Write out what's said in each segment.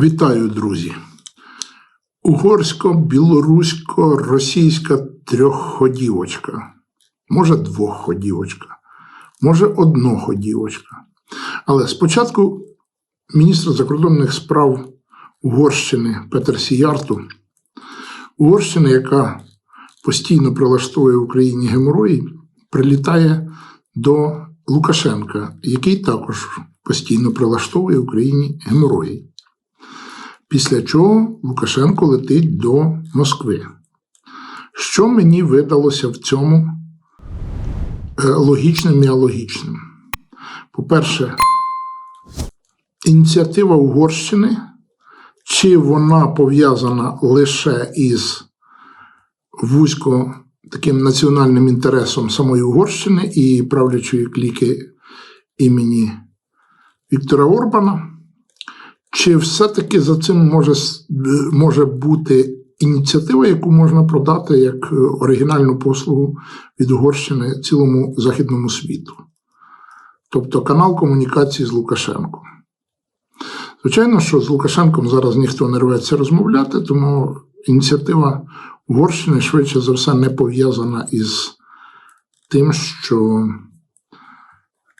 Вітаю, друзі. Угорсько-білорусько-російська трьохходівочка. Може, двохходівочка, може, одноходівочка. Але спочатку міністр закордонних справ Угорщини Петер Сіярту, Угорщина, яка постійно прилаштовує в Україні геморої, прилітає до Лукашенка, який також постійно прилаштовує в Україні геморої. Після чого Лукашенко летить до Москви. Що мені видалося в цьому е, логічним і алогічним? По-перше, ініціатива Угорщини, чи вона пов'язана лише із вузько таким національним інтересом самої Угорщини і правлячої кліки імені Віктора Орбана? Чи все-таки за цим може, е, може бути ініціатива, яку можна продати як е, оригінальну послугу від Угорщини цілому західному світу? Тобто канал комунікації з Лукашенком. Звичайно, що з Лукашенком зараз ніхто не рветься розмовляти, тому ініціатива Угорщини швидше за все не пов'язана із тим, що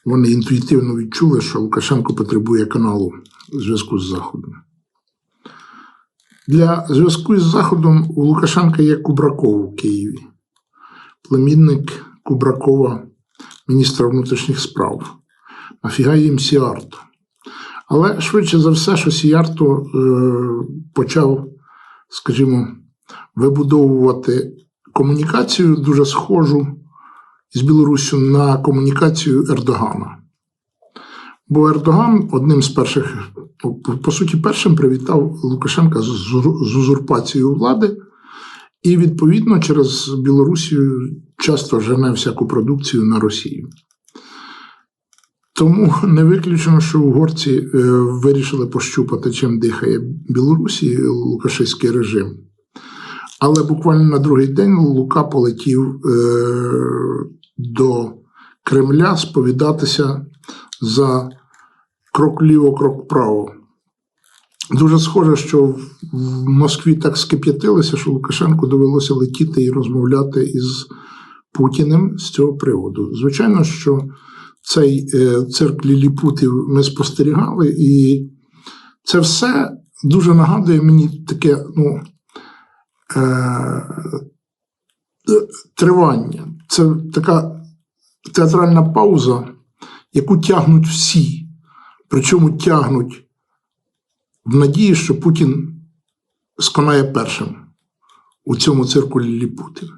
вони інтуїтивно відчули, що Лукашенко потребує каналу зв'язку з Заходом. Для зв'язку з Заходом у Лукашенка є Кубраков у Києві, племінник Кубракова, міністра внутрішніх справ. Нафіга їм Сіарто. Але швидше за все, що Сіарто е, почав, скажімо, вибудовувати комунікацію дуже схожу з Білоруссю на комунікацію Ердогана. Бо Ердоган одним з перших, по- суті, першим привітав Лукашенка з узурпацією влади, і, відповідно, через Білорусію часто жене всяку продукцію на Росію. Тому не виключено, що угорці е, вирішили пощупати, чим дихає Білорусі Лукашиський режим. Але буквально на другий день Лука полетів е, до Кремля сповідатися за крок ліво, крок вправо. Дуже схоже, що в- Москві так скип'ятилися, що Лукашенку довелося летіти і розмовляти із Путіним з цього приводу. Звичайно, що цей е, цирк ліліпутів ми спостерігали, і це все дуже нагадує мені таке, ну. Е, тривання. Це така театральна пауза, яку тягнуть всі. Причому тягнуть в надії, що Путін сконає першим у цьому цирку ліліпутів.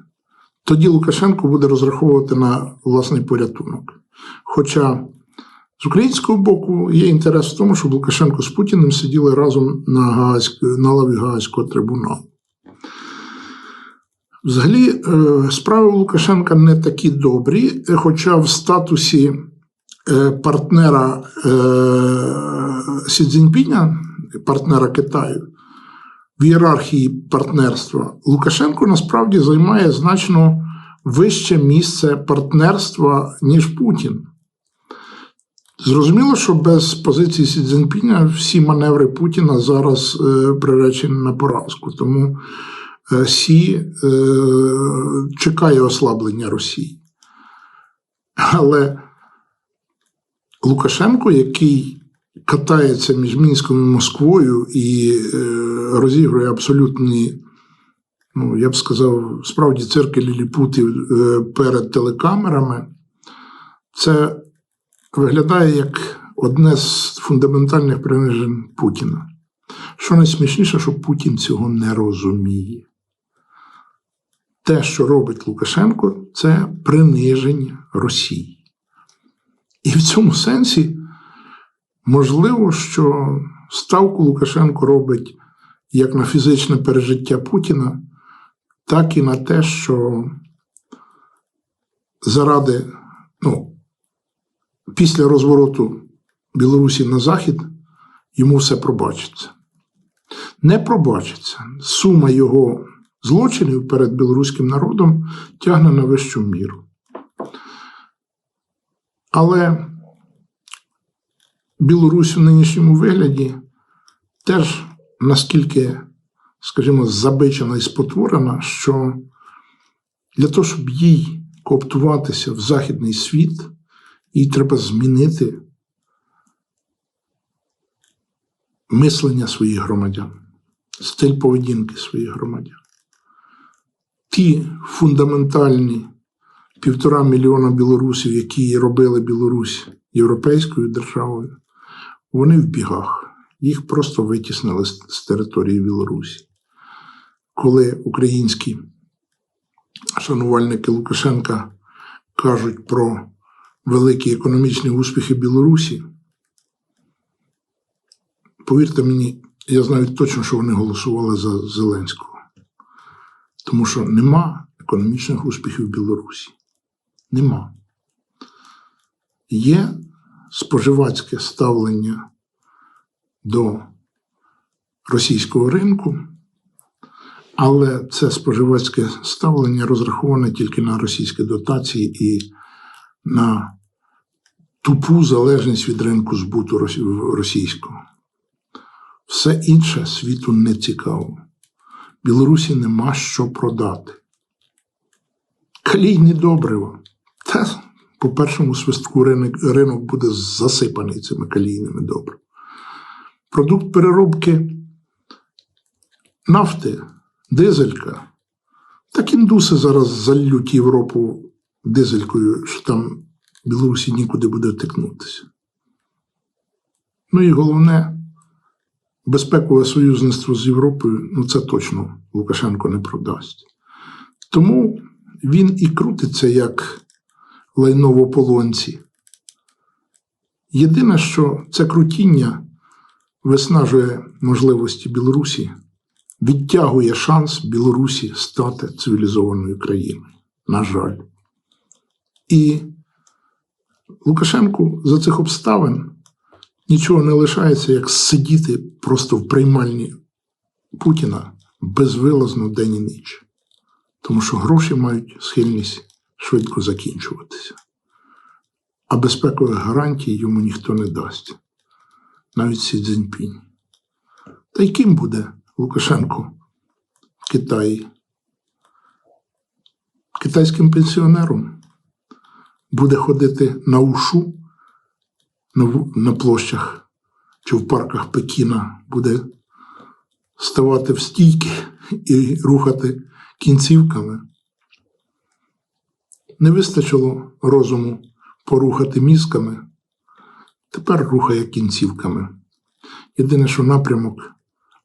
Тоді Лукашенко буде розраховувати на власний порятунок. Хоча з українського боку є інтерес в тому, щоб Лукашенко з Путіним сиділи разом на, Гаазьк, на лаві Гаазького трибуналу. Взагалі, е, справи Лукашенка не такі добрі, хоча в статусі партнера е, Сі Цзіньпіня, партнера Китаю, в ієрархії партнерства Лукашенко насправді займає значно вище місце партнерства, ніж Путін. Зрозуміло, що без позиції Сі Цзіньпіня всі маневри Путіна зараз е, приречені на поразку. Тому е, Сі е, чекає ослаблення Росії. Але Лукашенко, який катається між Мінськом і Москвою і е, розігрує абсолютні, ну, я б сказав, справді цирки ліліпутів е, перед телекамерами, це виглядає як одне з фундаментальних принижень Путіна. Що найсмішніше, що Путін цього не розуміє. Те, що робить Лукашенко, це приниження Росії. І в цьому сенсі можливо, що ставку Лукашенко робить як на фізичне пережиття Путіна, так і на те, що заради, ну, після розвороту Білорусі на Захід йому все пробачиться. Не пробачиться. Сума його злочинів перед білоруським народом тягне на вищу міру. Але Білорусь у нинішньому вигляді теж наскільки, скажімо, забичена і спотворена, що для того, щоб їй кооптуватися в західний світ, їй треба змінити мислення своїх громадян, стиль поведінки своїх громадян. Ті фундаментальні півтора мільйона білорусів, які робили Білорусь європейською державою, вони в бігах. Їх просто витіснили з, території Білорусі. Коли українські шанувальники Лукашенка кажуть про великі економічні успіхи Білорусі, повірте мені, я знаю точно, що вони голосували за Зеленського. Тому що нема економічних успіхів Білорусі. Нема. Є споживацьке ставлення до російського ринку, але це споживацьке ставлення розраховане тільки на російські дотації і на тупу залежність від ринку збуту російського. Все інше світу не цікаво. Білорусі нема що продати. Калійні добрива. Та по першому свистку ринок, ринок буде засипаний цими калійними добривами. Продукт переробки нафти, дизелька. Так індуси зараз залють Європу дизелькою, що там Білорусі нікуди буде втикнутися. Ну і головне, безпекове союзництво з Європою, ну це точно Лукашенко не продасть. Тому він і крутиться як лайно в ополонці. Єдине, що це крутіння виснажує можливості Білорусі, відтягує шанс Білорусі стати цивілізованою країною. На жаль. І Лукашенку за цих обставин нічого не лишається, як сидіти просто в приймальні Путіна безвилазно день і ніч. Тому що гроші мають схильність швидко закінчуватися. А безпекових гарантій йому ніхто не дасть, навіть Сі Цзіньпінь. Та й ким буде Лукашенко в Китаї? Китайським пенсіонером буде ходити на ушу на, площах чи в парках Пекіна, буде ставати в стійки і рухати кінцівками. Не вистачило розуму порухати мізками, тепер рухає кінцівками. Єдине, що напрямок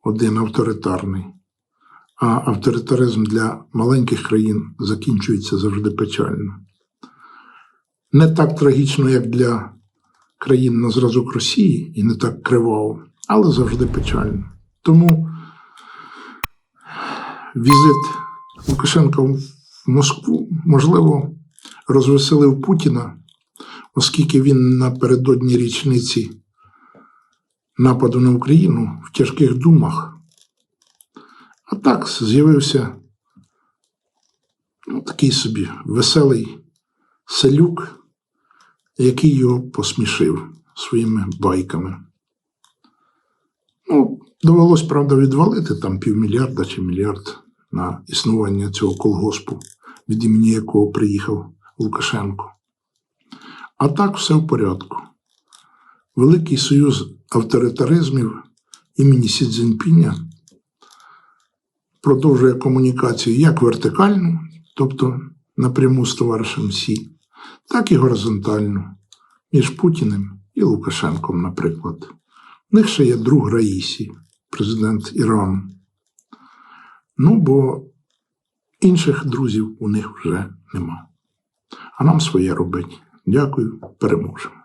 один авторитарний, а авторитаризм для маленьких країн закінчується завжди печально. Не так трагічно, як для країн на зразок Росії, і не так криваво, але завжди печально. Тому візит Лукашенка в Москву, можливо, розвеселив Путіна, оскільки він напередодні річниці нападу на Україну в тяжких думах. А так з'явився ну, такий собі веселий селюк, який його посмішив своїми байками. Ну, довелось, правда, відвалити там півмільярда чи мільярд на існування цього колгоспу, від імені якого приїхав Лукашенко. А так все в порядку. Великий союз авторитаризмів імені Сі Цзіньпіня продовжує комунікацію як вертикальну, тобто напряму з товаришем Сі, так і горизонтальну між Путіним і Лукашенком, наприклад. В них ще є друг Раїсі, президент Ірану. Ну, бо інших друзів у них вже нема. А нам своє робить. Дякую, переможемо.